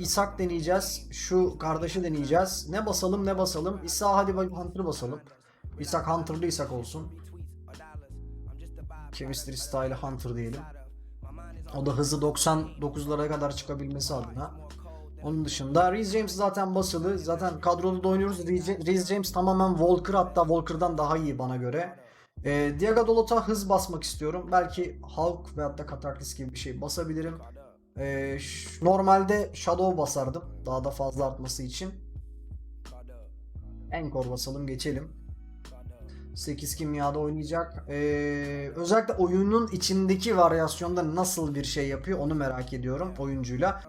İshak deneyeceğiz. Şu kardeşi deneyeceğiz. Ne basalım ne basalım. İsa hadi Hunter basalım. İshak Hunter'lı İshak olsun. Chemistry Style Hunter diyelim. O da hızı 99'lara kadar çıkabilmesi adına. Onun dışında Reece James zaten basılı. Zaten kadroda da oynuyoruz. Reece James tamamen Walker hatta Walker'dan daha iyi bana göre. Diego Dalot'a hız basmak istiyorum. Belki Hulk veyahut da Katarsis gibi bir şey basabilirim. Ee, normalde Shadow basardım. Daha da fazla artması için. Encore basalım geçelim. 8 kimyada oynayacak. Ee, özellikle oyunun içindeki varyasyonda nasıl bir şey yapıyor onu merak ediyorum oyuncuyla.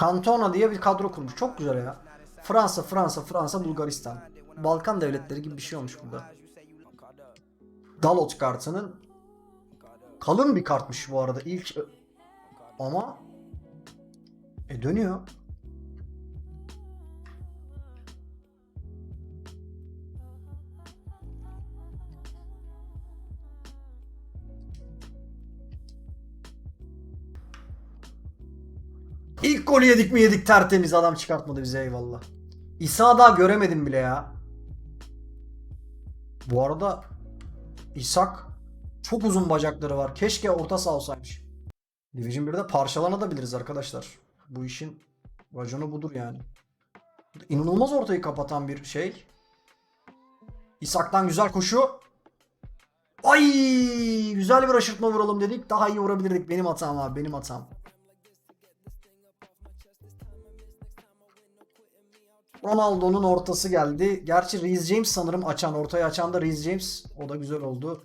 Cantona diye bir kadro kurmuş. Çok güzel ya. Fransa, Fransa, Fransa, Bulgaristan. Balkan devletleri gibi bir şey olmuş burada. Dalot kartının kalın bir kartmış bu arada. İlk ama e dönüyor. İlk golü yedik mi yedik tertemiz adam çıkartmadı bize eyvallah. İsa daha göremedim bile ya. Bu arada İshak çok uzun bacakları var. Keşke orta saha olsaymış. Division 1'de parçalanabiliriz arkadaşlar. Bu işin raconu budur yani. İnanılmaz ortayı kapatan bir şey. İshak'tan güzel koşu. Ay güzel bir aşırtma vuralım dedik. Daha iyi vurabilirdik. Benim hatam abi benim hatam. Ronaldo'nun ortası geldi. Gerçi Reece James sanırım açan. Ortayı açan da Reece James. O da güzel oldu.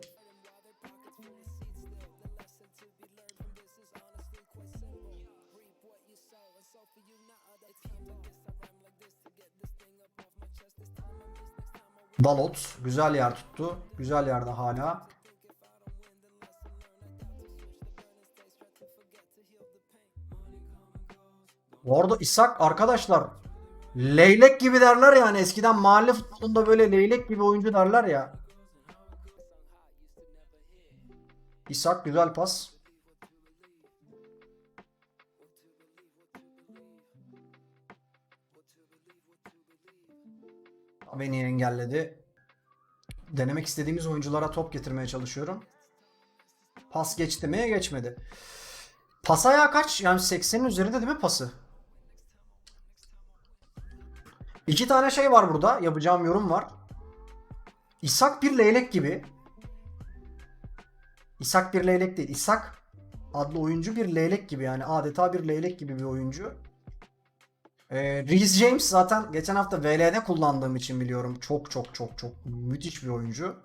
Dalot. Güzel yer tuttu. Güzel yerde hala. Bu arada İshak arkadaşlar leylek gibi derler yani eskiden mahalle futbolunda böyle leylek gibi oyuncu derler ya. İshak güzel pas. Beni engelledi. Denemek istediğimiz oyunculara top getirmeye çalışıyorum. Pas geçti mi? Geçmedi. Pas ayağı kaç? Yani 80'in üzerinde değil mi pası? İki tane şey var burada. Yapacağım yorum var. İshak bir leylek gibi. İshak bir leylek değil. İshak adlı oyuncu bir leylek gibi yani adeta bir leylek gibi bir oyuncu. Ee, Reece James zaten geçen hafta VL'de kullandığım için biliyorum. Çok çok çok çok müthiş bir oyuncu.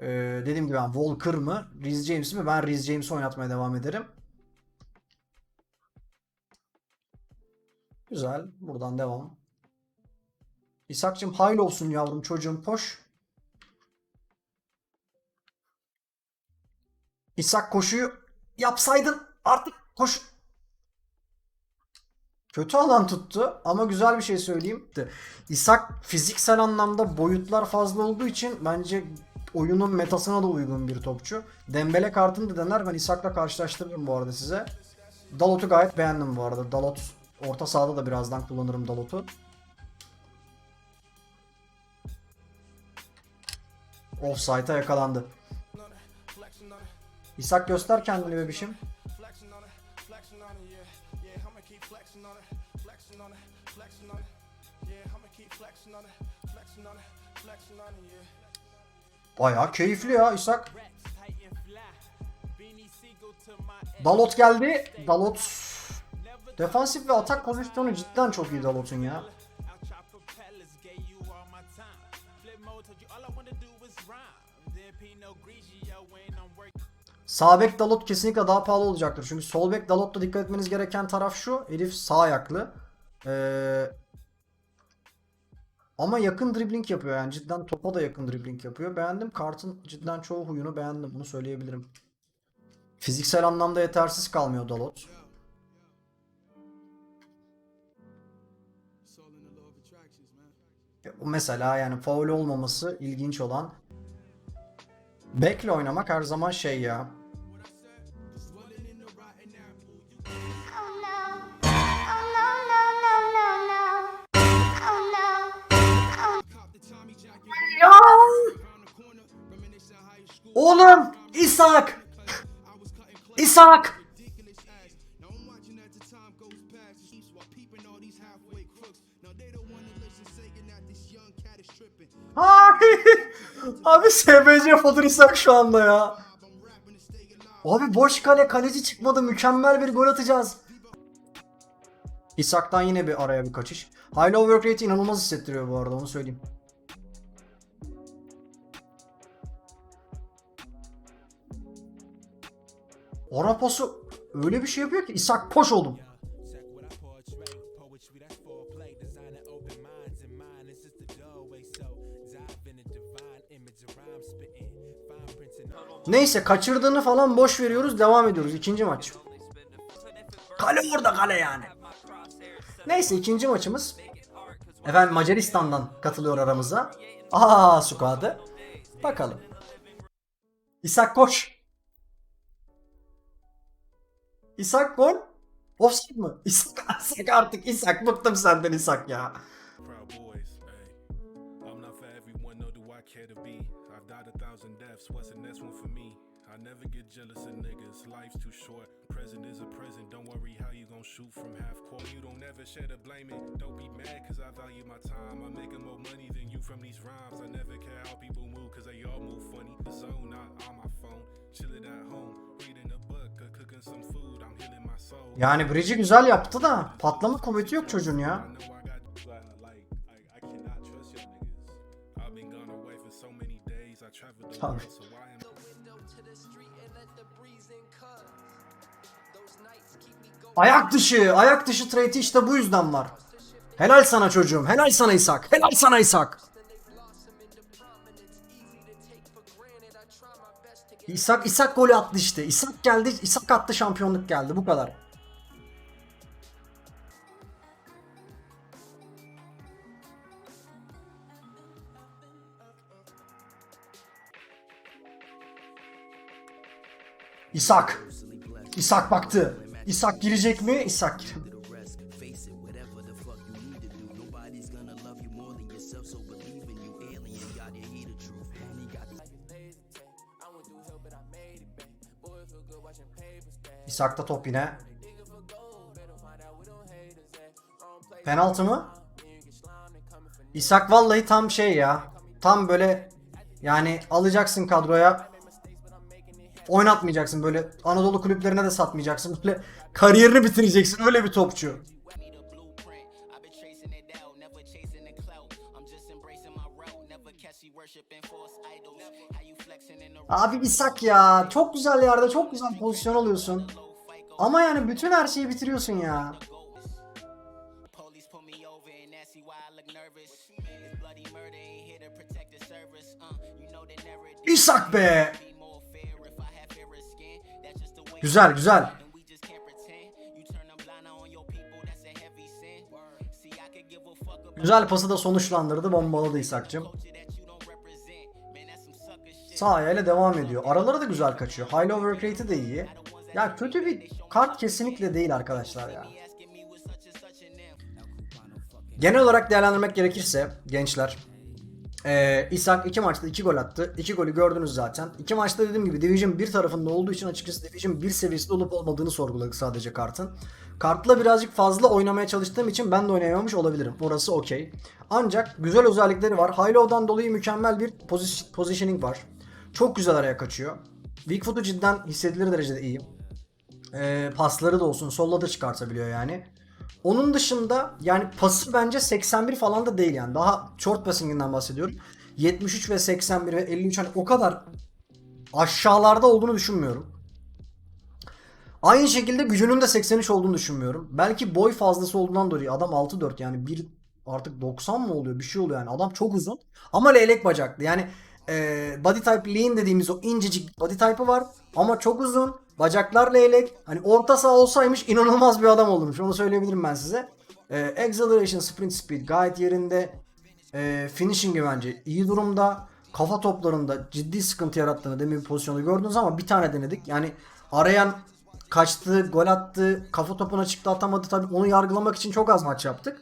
Ee, dediğim gibi ben Walker mı Reece James mi? Ben Reece James'i oynatmaya devam ederim. Güzel. Buradan devam. İshak'cığım hayırlı olsun yavrum çocuğum koş. İshak koşuyu yapsaydın artık koş. Kötü alan tuttu ama güzel bir şey söyleyeyim. İshak fiziksel anlamda boyutlar fazla olduğu için bence oyunun metasına da uygun bir topçu. Dembele kartını da dener ben İshak'la karşılaştırırım bu arada size. Dalot'u gayet beğendim bu arada. Dalot orta sahada da birazdan kullanırım Dalot'u. Offside'a yakalandı. İshak göster kendini bebişim. Bayağı keyifli ya İshak. Dalot geldi. Dalot defansif ve atak pozisyonu cidden çok iyi Dalot'un ya. Sağ bek Dalot kesinlikle daha pahalı olacaktır. Çünkü sol bek Dalot'ta dikkat etmeniz gereken taraf şu. Elif sağ ayaklı. Ee, ama yakın dribbling yapıyor yani cidden topa da yakın dribbling yapıyor. Beğendim. Kartın cidden çoğu huyunu beğendim. Bunu söyleyebilirim. Fiziksel anlamda yetersiz kalmıyor Dalot. Bu Mesela yani faul olmaması ilginç olan. Bekle oynamak her zaman şey ya. Oğlum! İshak! İshak! Abi SBC Fodur İshak şu anda ya. Abi boş kale kaleci çıkmadı. Mükemmel bir gol atacağız. İshak'tan yine bir araya bir kaçış. High low work rate inanılmaz hissettiriyor bu arada onu söyleyeyim. Ara pası öyle bir şey yapıyor ki İshak koş oğlum. Neyse kaçırdığını falan boş veriyoruz devam ediyoruz ikinci maç. Kale orada kale yani. Neyse ikinci maçımız. Efendim Macaristan'dan katılıyor aramıza. Aa Sukadı. Bakalım. İshak koş. İshak gol. Offside mı? İshak, İshak artık İshak bıktım senden İshak ya. proud boys. Hey, I'm not for everyone, nor do I care to be. I've died a thousand deaths. What's the next one for me? I never get jealous of niggas. Life's too short. Present is a present. Don't worry how you gon' shoot from half court. You don't ever share the blame it. Don't be mad cause I value my time. I'm making more money than you from these rhymes. I never care how people move cause they all move funny. The zone, not on my phone. Chilling at home. Yani Bridge'i güzel yaptı da patlama kuvveti yok çocuğun ya. Tabii. Ayak dışı, ayak dışı trade'i işte bu yüzden var. Helal sana çocuğum, helal sana İshak, helal sana İshak. İshak, İshak golü attı işte. İshak geldi, İshak attı şampiyonluk geldi bu kadar. İshak. İshak baktı. İshak girecek mi? İshak gir. İshak'ta top yine. Penaltı mı? İshak vallahi tam şey ya. Tam böyle yani alacaksın kadroya oynatmayacaksın böyle Anadolu kulüplerine de satmayacaksın. Böyle kariyerini bitireceksin öyle bir topçu. worshiping false Abi İshak ya çok güzel yerde çok güzel pozisyon alıyorsun. Ama yani bütün her şeyi bitiriyorsun ya. İshak be. Güzel güzel. Güzel pası da sonuçlandırdı bombaladı İshak'cığım. Sağ devam ediyor. Araları da güzel kaçıyor. High low work de iyi. Ya kötü bir kart kesinlikle değil arkadaşlar ya. Genel olarak değerlendirmek gerekirse gençler ee, İshak 2 maçta 2 gol attı. 2 golü gördünüz zaten. 2 maçta dediğim gibi Division 1 tarafında olduğu için açıkçası Division 1 seviyesinde olup olmadığını sorguladık sadece kartın. Kartla birazcık fazla oynamaya çalıştığım için ben de oynayamamış olabilirim. Orası okey. Ancak güzel özellikleri var. High dolayı mükemmel bir posi- positioning var. Çok güzel araya kaçıyor. Weak foot'u cidden hissedilir derecede iyi. Ee, pasları da olsun. Solla da çıkartabiliyor yani. Onun dışında yani pası bence 81 falan da değil yani. Daha short passing'inden bahsediyorum. 73 ve 81 ve 53 hani o kadar aşağılarda olduğunu düşünmüyorum. Aynı şekilde gücünün de 83 olduğunu düşünmüyorum. Belki boy fazlası olduğundan dolayı adam 6-4 yani bir artık 90 mı oluyor bir şey oluyor yani. Adam çok uzun ama leylek bacaklı. Yani e, body type lean dediğimiz o incecik body type'ı var ama çok uzun. Bacaklar leylek. Hani orta saha olsaymış inanılmaz bir adam olurmuş. Onu söyleyebilirim ben size. E, acceleration, sprint speed gayet yerinde. E, finishing'i bence iyi durumda. Kafa toplarında ciddi sıkıntı yarattığını demin bir pozisyonda gördünüz ama bir tane denedik. Yani arayan kaçtı, gol attı, kafa topuna çıktı atamadı tabii onu yargılamak için çok az maç yaptık.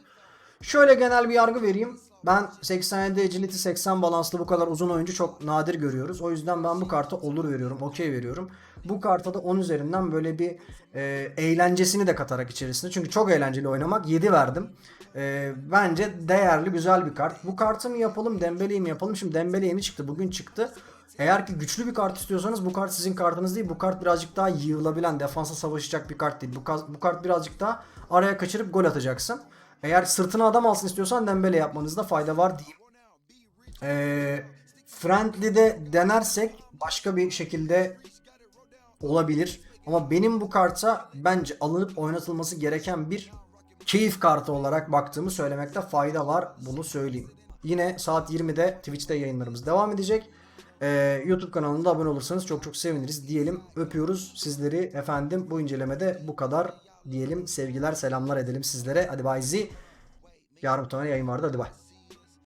Şöyle genel bir yargı vereyim. Ben 87 agility 80 balanslı bu kadar uzun oyuncu çok nadir görüyoruz. O yüzden ben bu karta olur veriyorum, okey veriyorum. Bu karta da 10 üzerinden böyle bir e, eğlencesini de katarak içerisinde. Çünkü çok eğlenceli oynamak 7 verdim. E, bence değerli güzel bir kart. Bu kartı mı yapalım Dembele'yi mi yapalım? Şimdi Dembele yeni çıktı bugün çıktı. Eğer ki güçlü bir kart istiyorsanız bu kart sizin kartınız değil. Bu kart birazcık daha yığılabilen, defansa savaşacak bir kart değil. Bu, bu kart birazcık daha araya kaçırıp gol atacaksın. Eğer sırtına adam alsın istiyorsan Dembele yapmanızda fayda var diyeyim. Ee, Friendly'de denersek başka bir şekilde olabilir. Ama benim bu karta bence alınıp oynatılması gereken bir keyif kartı olarak baktığımı söylemekte fayda var. Bunu söyleyeyim. Yine saat 20'de Twitch'te yayınlarımız devam edecek. Ee, YouTube kanalında abone olursanız çok çok seviniriz diyelim. Öpüyoruz sizleri efendim. Bu incelemede bu kadar diyelim. Sevgiler selamlar edelim sizlere. Hadi bay Z. Yarın muhtemelen yayın vardı. Hadi bay.